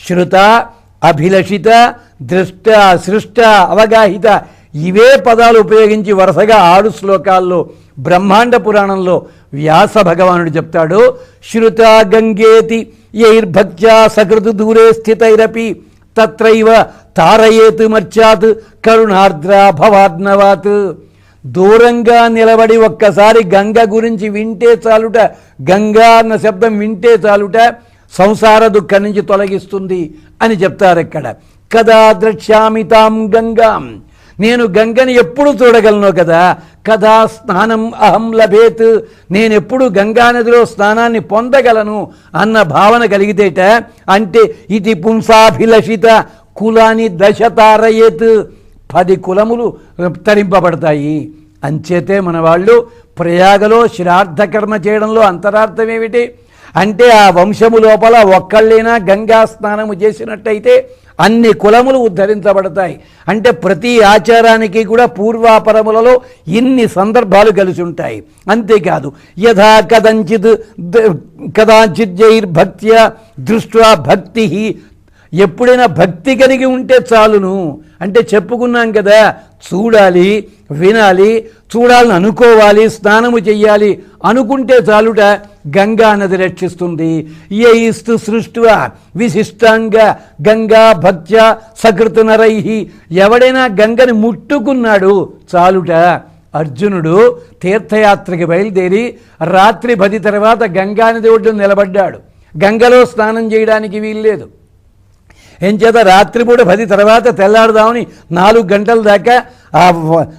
శృత అభిలషిత దృష్ట సృష్ట అవగాహిత ఇవే పదాలు ఉపయోగించి వరుసగా ఆరు శ్లోకాల్లో బ్రహ్మాండ పురాణంలో వ్యాస భగవానుడు చెప్తాడు. శృత గంగేతి యైర్భక్త్యా సకృతు దూరే స్థితైరపి తత్రైవ తారయేతు మర్చాత్ కరుణార్ద్ర భవార్ణవాత్. దూరంగా నిలబడి ఒక్కసారి గంగ గురించి వింటే చాలుట గంగా అన్న శబ్దం వింటే చాలుట సంసార దుఃఖం నుంచి తొలగిస్తుంది అని చెప్తారు ఇక్కడ కదా ద్రక్ష్యామి తాం గంగాం. నేను గంగని ఎప్పుడు చూడగలను కదా? కదా స్నానం అహం లభేత్. నేను గంగా గంగానదిలో స్నానాన్ని పొందగలను అన్న భావన కలిగితేట అంటే ఇది పుంసాభిలషిత కులాని దశతారయేత్. పది కులములు తరింపబడతాయి. అంచేతే మన వాళ్ళు ప్రయాగలో శ్రాద్ధకర్మ చేయడంలో అంతరార్థం ఏమిటి అంటే ఆ వంశము లోపల ఒక్కళ్ళైనా గంగా స్నానము చేసినట్టయితే అన్ని కులములు ఉద్ధరించబడతాయి. అంటే ప్రతి ఆచారానికి కూడా పూర్వాపరములలో ఇన్ని సందర్భాలు కలిసి ఉంటాయి అంతేకాదు యథా కదంచిత్ ద- కదాచిత్ జైర్భక్త్య దృష్ట్యా భక్తి ఎప్పుడైనా భక్తి కలిగి ఉంటే చాలును. అంటే చెప్పుకున్నాం కదా చూడాలి వినాలి చూడాలని అనుకోవాలి స్నానము చెయ్యాలి అనుకుంటే చాలుట గంగా నది రక్షిస్తుంది. యయిస్తు సృష్టివ విశిష్టాంగ గంగా భక్త్య సకృత నరై ఎవడైనా గంగని ముట్టుకున్నాడు చాలుట అర్జునుడు తీర్థయాత్రకి బయలుదేరి రాత్రి పది తర్వాత గంగానది ఒడ్డు నిలబడ్డాడు. గంగలో స్నానం చేయడానికి వీల్లేదు. ఏం చేత రాత్రిపూట పది తర్వాత తెల్లాడదామని నాలుగు గంటల దాకా ఆ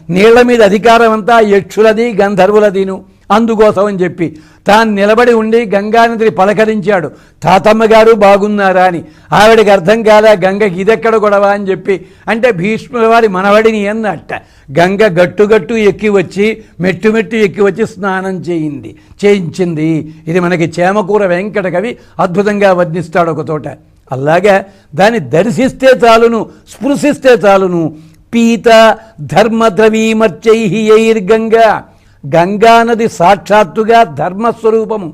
నీళ్ళ మీద అధికారం అంతా యక్షులది గంధర్వులదిను. అందుకోసం అని చెప్పి తాను నిలబడి ఉండి గంగానదిని పలకరించాడు. తాతమ్మ గారు బాగున్నారా అని. ఆవిడకి అర్థం కాదా? గంగకి ఇదెక్కడ గొడవ అని చెప్పి. అంటే భీష్ముల వారి మనవడిని అన్నట్ట. గంగ గట్టుగట్టు ఎక్కి వచ్చి మెట్టు మెట్టు ఎక్కి వచ్చి స్నానం చేయింది. చేయించింది. ఇది మనకి చేమకూర వెంకట కవి అద్భుతంగా వర్ణిస్తాడు ఒక తోట. అలాగా దాన్ని దర్శిస్తే చాలును స్పృశిస్తే చాలును. పీత ధర్మద్రవీమర్చై గంగా గంగానది సాక్షాత్తుగా ధర్మస్వరూపము.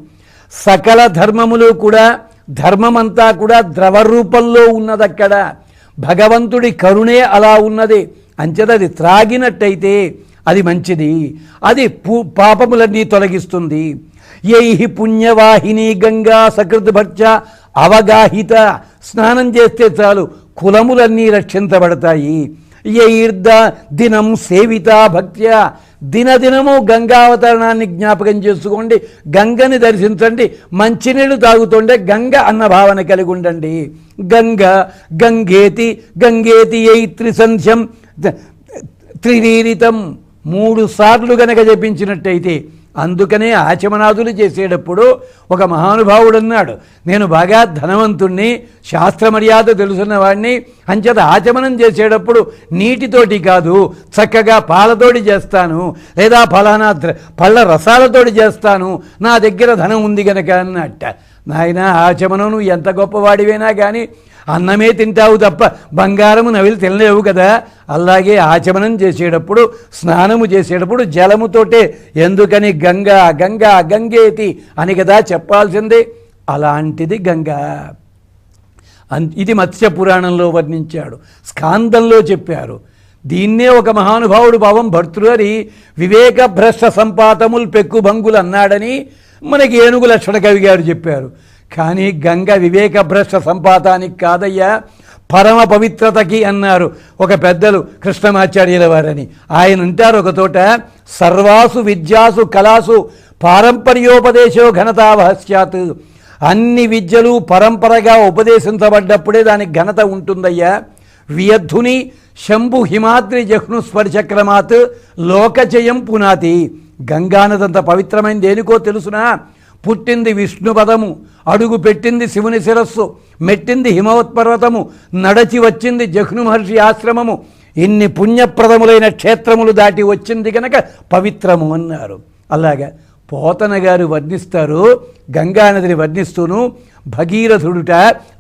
సకల ధర్మములు కూడా ధర్మమంతా కూడా ద్రవ రూపంలో ఉన్నదక్కడ. భగవంతుడి కరుణే అలా ఉన్నది. అంచేత అది త్రాగినట్టయితే అది మంచిది. అది పూ పాపములన్నీ తొలగిస్తుంది. యై పుణ్యవాహిని గంగా సకృత్ అవగాహిత స్నానం చేస్తే చాలు కులములన్నీ రక్షించబడతాయి. యైర్ద దినం సేవిత భక్త్య. దినదినము గంగావతరణాన్ని జ్ఞాపకం చేసుకోండి. గంగని దర్శించండి. మంచినీళ్ళు తాగుతుండే గంగ అన్న భావన కలిగి ఉండండి. గంగ గంగేతి గంగేతి ఎయి త్రిసంధ్యం. త్రినీరితం మూడు సార్లు గనక జపించినట్టయితే అందుకనే ఆచమనాదులు చేసేటప్పుడు ఒక మహానుభావుడు అన్నాడు నేను బాగా ధనవంతుణ్ణి శాస్త్ర మర్యాద తెలుసున్నవాడిని అంచేత ఆచమనం చేసేటప్పుడు నీటితోటి కాదు చక్కగా పాలతోటి చేస్తాను లేదా ఫలానా పళ్ళ రసాలతోటి చేస్తాను నా దగ్గర ధనం ఉంది గనక అన్నట్ట. నాయన ఆచమనం నువ్వు ఎంత గొప్పవాడివైనా కానీ అన్నమే తింటావు తప్ప బంగారము నవిలు తినలేవు కదా. అలాగే ఆచమనం చేసేటప్పుడు స్నానము చేసేటప్పుడు జలముతోటే ఎందుకని గంగా గంగా గంగేతి అని కదా చెప్పాల్సిందే. అలాంటిది గంగా. అన్- ఇది మత్స్య పురాణంలో వర్ణించాడు. స్కాందంలో చెప్పారు. దీన్నే ఒక మహానుభావుడు భావం భర్తృహరి వివేక భ్రష్ట సంపాతముల్ పెక్కుభంగులు అన్నాడని మనకి ఏనుగు లక్షణ కవి గారు చెప్పారు. కానీ గంగ వివేక భ్రష్ట సంపాతానికి కాదయ్యా పరమ పవిత్రతకి అన్నారు ఒక పెద్దలు కృష్ణమాచార్యుల వారని. ఆయన అంటారు ఒక తోట సర్వాసు విద్యాసు కళాసు పారంపర్యోపదేశో ఘనతావహస్యాత్ అన్ని విద్యలు పరంపరగా ఉపదేశించబడ్డప్పుడే దానికి ఘనత ఉంటుందయ్యా. వియద్ధుని శంభు హిమాద్రి జహ్ను స్పర్శక్రమాత్ లోకజయం పునాతి. గంగానదంత పవిత్రమైన దేనికో తెలుసునా? పుట్టింది విష్ణు పదము అడుగు పెట్టింది శివుని శిరస్సు మెట్టింది హిమవత్ పర్వతము నడచి వచ్చింది జఘ్ను మహర్షి ఆశ్రమము. ఇన్ని పుణ్యప్రదములైన క్షేత్రములు దాటి వచ్చింది కనుక పవిత్రము అన్నారు. అలాగా పోతన గారు వర్ణిస్తారు గంగానదిని వర్ణిస్తూను భగీరథుడుట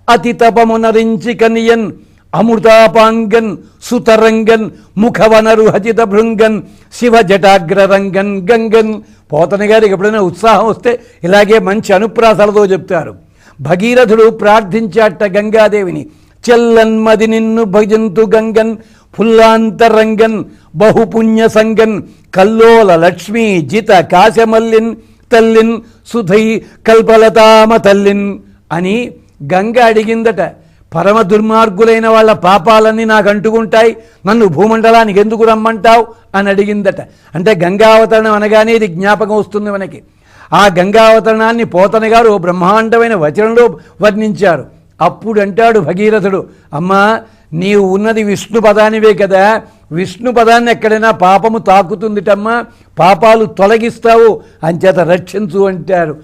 అతి తపమునరించి కనియన్. అమృతాపాంగన్ సుతరంగన్ ముఖవనరు హజిత భృంగన్ శివ జటాగ్రరంగన్ గంగన్. పోతన గారికి ఎప్పుడైనా ఉత్సాహం వస్తే ఇలాగే మంచి అనుప్రాసాలతో చెప్తారు. భగీరథుడు ప్రార్థించాట గంగాదేవిని చెల్లన్మది నిన్ను భజంతు గంగన్ ఫుల్లాంతరంగన్ బహుపుణ్య సంగన్ కల్లోల లక్ష్మీ జిత కాశమల్లిన్ తల్లిన్ సుధై కల్పలతామ తల్లిన్ అని గంగ అడిగిందట. పరమ దుర్మార్గులైన వాళ్ళ పాపాలన్నీ నాకు అంటుకుంటాయి నన్ను భూమండలానికి ఎందుకు రమ్మంటావు? అని అడిగిందట. అంటే గంగావతరణం అనగానే ఇది జ్ఞాపకం వస్తుంది మనకి. ఆ గంగావతరణాన్ని పోతన గారు బ్రహ్మాండమైన వచనంలో వర్ణించారు. అప్పుడు అంటాడు భగీరథుడు అమ్మా నీవు ఉన్నది విష్ణు పదానివే కదా. విష్ణు పదాన్ని ఎక్కడైనా పాపము తాకుతుందిటమ్మా. పాపాలు తొలగిస్తావు. అంచేత రక్షించు అంటారు.